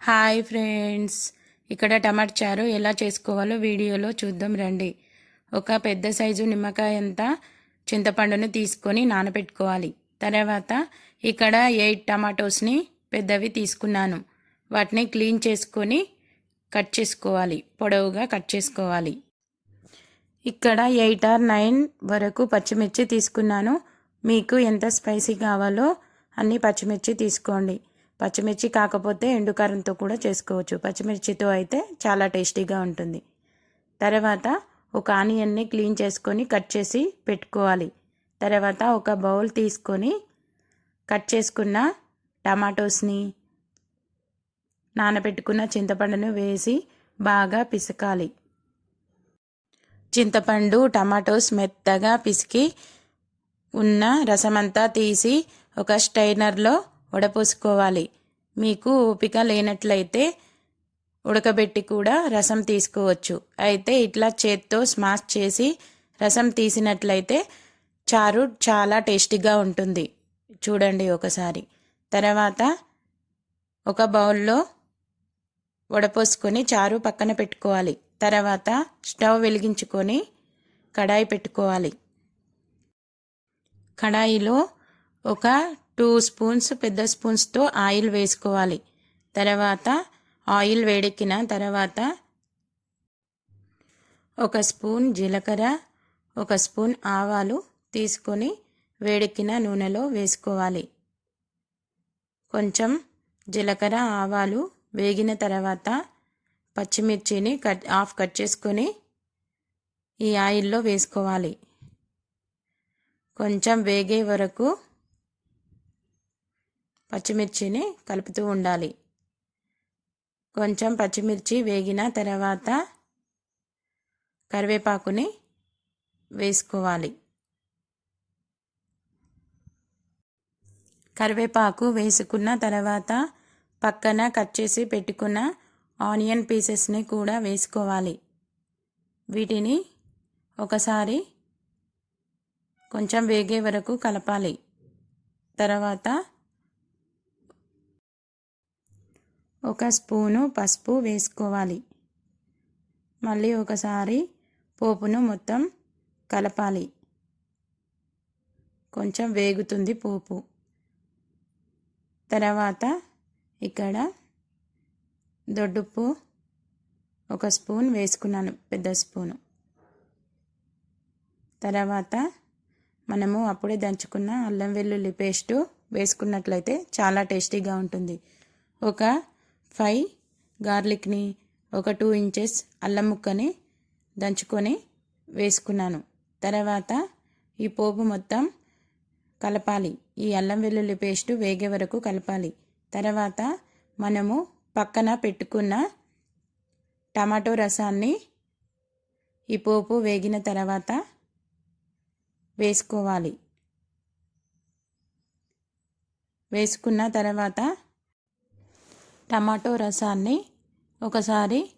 Hi friends. ఇక్కడ టమాట చారు ఎలా చేసుకోవాలో వీడియోలో చూద్దాం రండి. ఒక పెద్ద సైజు నిమ్మకాయ అంత చింతపండును తీసుకొని నానబెట్టుకోవాలి తర్వాత ఇక్కడ ఎయిట్ టమాటోస్ని పెద్దవి తీసుకున్నాను. వాటిని క్లీన్ చేసుకొని కట్ చేసుకోవాలి. పొడవుగా కట్ చేసుకోవాలి. ఇక్కడ ఎయిట్ ఆర్ నైన్ వరకు పచ్చిమిర్చి తీసుకున్నాను. మీకు ఎంత స్పైసీ కావాలో అన్ని పచ్చిమిర్చి తీసుకోండి. పచ్చిమిర్చి కాకపోతే ఎండుకారంతో కూడా చేసుకోవచ్చు. పచ్చిమిర్చితో అయితే చాలా టేస్టీగా ఉంటుంది. తర్వాత ఒక ఆనియన్ని క్లీన్ చేసుకొని కట్ చేసి పెట్టుకోవాలి. తర్వాత ఒక బౌల్ తీసుకొని కట్ చేసుకున్న టమాటోస్ని నానబెట్టుకున్న చింతపండును వేసి బాగా పిసకాలి. చింతపండు టమాటోస్ మెత్తగా పిసికి ఉన్న రసమంతా తీసి ఒక స్టైనర్లో వడపోసుకోవాలి మీకు ఓపిక లేనట్లయితే ఉడకబెట్టి కూడా రసం తీసుకోవచ్చు. అయితే ఇట్లా చేత్తో స్మాష్ చేసి రసం తీసినట్లయితే చారు చాలా టేస్టీగా ఉంటుంది. చూడండి ఒకసారి. తర్వాత ఒక బౌల్లో వడపోసుకొని చారు పక్కన పెట్టుకోవాలి. తర్వాత స్టవ్ వెలిగించుకొని కడాయి పెట్టుకోవాలి. కడాయిలో ఒక టూ స్పూన్స్ పెద్ద స్పూన్స్తో ఆయిల్ వేసుకోవాలి. తర్వాత ఆయిల్ వేడెక్కిన తర్వాత ఒక స్పూన్ జీలకర్ర ఒక స్పూన్ ఆవాలు తీసుకొని వేడెక్కిన నూనెలో వేసుకోవాలి. కొంచెం జీలకర్ర ఆవాలు వేగిన తర్వాత పచ్చిమిర్చిని కట్ ఆఫ్ కట్ చేసుకొని ఈ ఆయిల్లో వేసుకోవాలి. కొంచెం వేగే వరకు పచ్చిమిర్చిని కలుపుతూ ఉండాలి. కొంచెం పచ్చిమిర్చి వేగిన తర్వాత కరివేపాకుని వేసుకోవాలి. కరివేపాకు వేసుకున్న తర్వాత పక్కన కట్ చేసి పెట్టుకున్న ఆనియన్ పీసెస్ని కూడా వేసుకోవాలి. వీటిని ఒకసారి కొంచెం వేగే వరకు కలపాలి. తర్వాత ఒక స్పూను పసుపు వేసుకోవాలి. మళ్ళీ ఒకసారి పోపును మొత్తం కలపాలి. కొంచెం వేగుతుంది పోపు. తర్వాత ఇక్కడ దొడ్డుప్పు ఒక స్పూన్ వేసుకున్నాను పెద్ద స్పూను. తర్వాత మనము అప్పుడే దంచుకున్న అల్లం వెల్లుల్లి పేస్టు వేసుకున్నట్లయితే చాలా టేస్టీగా ఉంటుంది. ఒక ఫైవ్ గార్లిక్ని ఒక టూ ఇంచెస్ అల్లం ముక్కని దంచుకొని వేసుకున్నాను. తర్వాత ఈ పోపు మొత్తం కలపాలి. ఈ అల్లం వెల్లుల్లి పేస్టు వేగే వరకు కలపాలి. తర్వాత మనము పక్కన పెట్టుకున్న టమాటో రసాన్ని ఈ పోపు వేగిన తర్వాత వేసుకోవాలి. వేసుకున్న తర్వాత టమాటో రసాన్ని ఒకసారి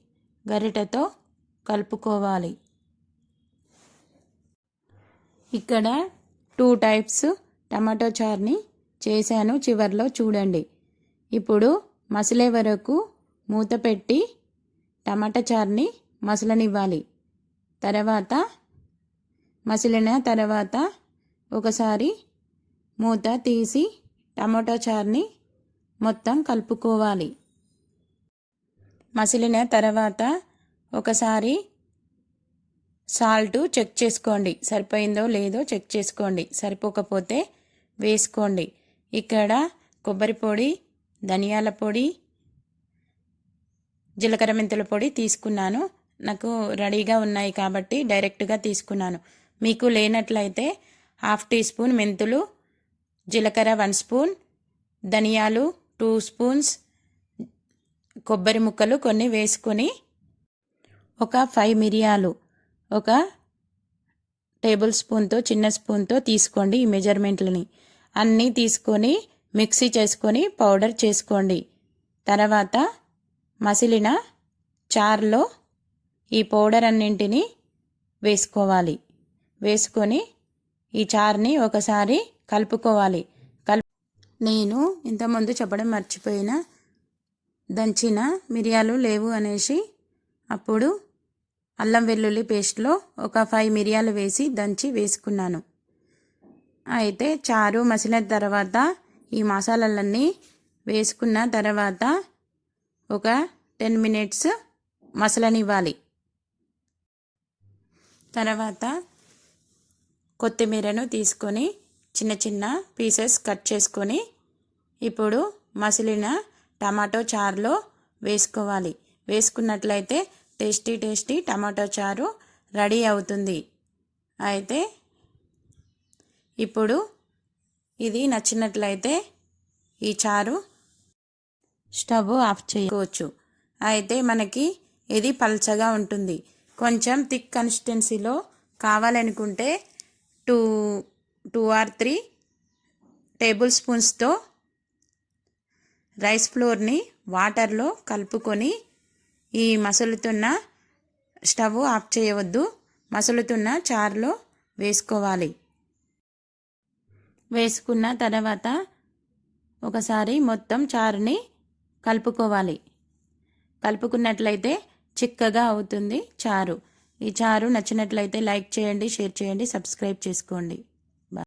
గరిటెతో కలుపుకోవాలి. ఇక్కడ టూ టైప్స్ టమాటో చార్ని చేశాను చివరిలో చూడండి. ఇప్పుడు మసలే వరకు మూత పెట్టి టమాటా చార్ని మసలనివ్వాలి. తర్వాత మసిలిన తర్వాత ఒకసారి మూత తీసి టమాటా చార్ని మొత్తం కలుపుకోవాలి. మసిలిన తర్వాత ఒకసారి సాల్ట్ చెక్ చేసుకోండి. సరిపోయిందో లేదో చెక్ చేసుకోండి. సరిపోకపోతే వేసుకోండి. ఇక్కడ కొబ్బరి పొడి ధనియాల పొడి జీలకర్ర మెంతుల పొడి తీసుకున్నాను. నాకు రెడీగా ఉన్నాయి కాబట్టి డైరెక్ట్గా తీసుకున్నాను. మీకు లేనట్లయితే హాఫ్ టీ స్పూన్ మెంతులు జీలకర్ర వన్ స్పూన్ ధనియాలు టూ స్పూన్స్ కొబ్బరి ముక్కలు కొన్ని వేసుకొని ఒక ఫైవ్ మిరియాలు ఒక టేబుల్ స్పూన్తో చిన్న స్పూన్తో తీసుకోండి ఈ మెజర్మెంట్లని. అన్నీ తీసుకొని మిక్సీ చేసుకొని పౌడర్ చేసుకోండి. తర్వాత మసిలిన చార్లో ఈ పౌడర్ అన్నింటినీ వేసుకోవాలి. వేసుకొని ఈ చార్ని ఒకసారి కలుపుకోవాలి. కలుపు నేను ఇంతకుముందు చెప్పడం మర్చిపోయిన దంచిన మిరియాలు లేవు అనేసి అప్పుడు అల్లం వెల్లుల్లి పేస్ట్లో ఒక ఫైవ్ మిరియాలు వేసి దంచి వేసుకున్నాను. అయితే చారు మసిలిన తర్వాత ఈ మసాలాలన్నీ వేసుకున్న తర్వాత ఒక టెన్ మినిట్స్ మసలనివ్వాలి. తర్వాత కొత్తిమీరను తీసుకొని చిన్న చిన్న పీసెస్ కట్ చేసుకొని ఇప్పుడు మసిలిన టమాటో చారులో వేసుకోవాలి. వేసుకున్నట్లయితే టేస్టీ టేస్టీ టమాటో చారు రెడీ అవుతుంది. అయితే ఇప్పుడు ఇది నచ్చినట్లయితే ఈ చారు స్టవ్ ఆఫ్ చేసుకోవచ్చు. అయితే మనకి ఇది పల్చగా ఉంటుంది. కొంచెం థిక్ కన్సిస్టెన్సీలో కావాలనుకుంటే two two or three table స్పూన్స్తో rice ఫ్లోర్ని వాటర్లో కలుపుకొని ఈ మసులుతున్న స్టవ్ ఆఫ్ చేయవద్దు. మసులుతున్న చారులో వేసుకోవాలి. వేసుకున్న తర్వాత ఒకసారి మొత్తం చారుని కలుపుకోవాలి. కలుపుకున్నట్లయితే చిక్కగా అవుతుంది చారు. ఈ చారు నచ్చినట్లయితే లైక్ చేయండి షేర్ చేయండి సబ్స్క్రైబ్ చేసుకోండి.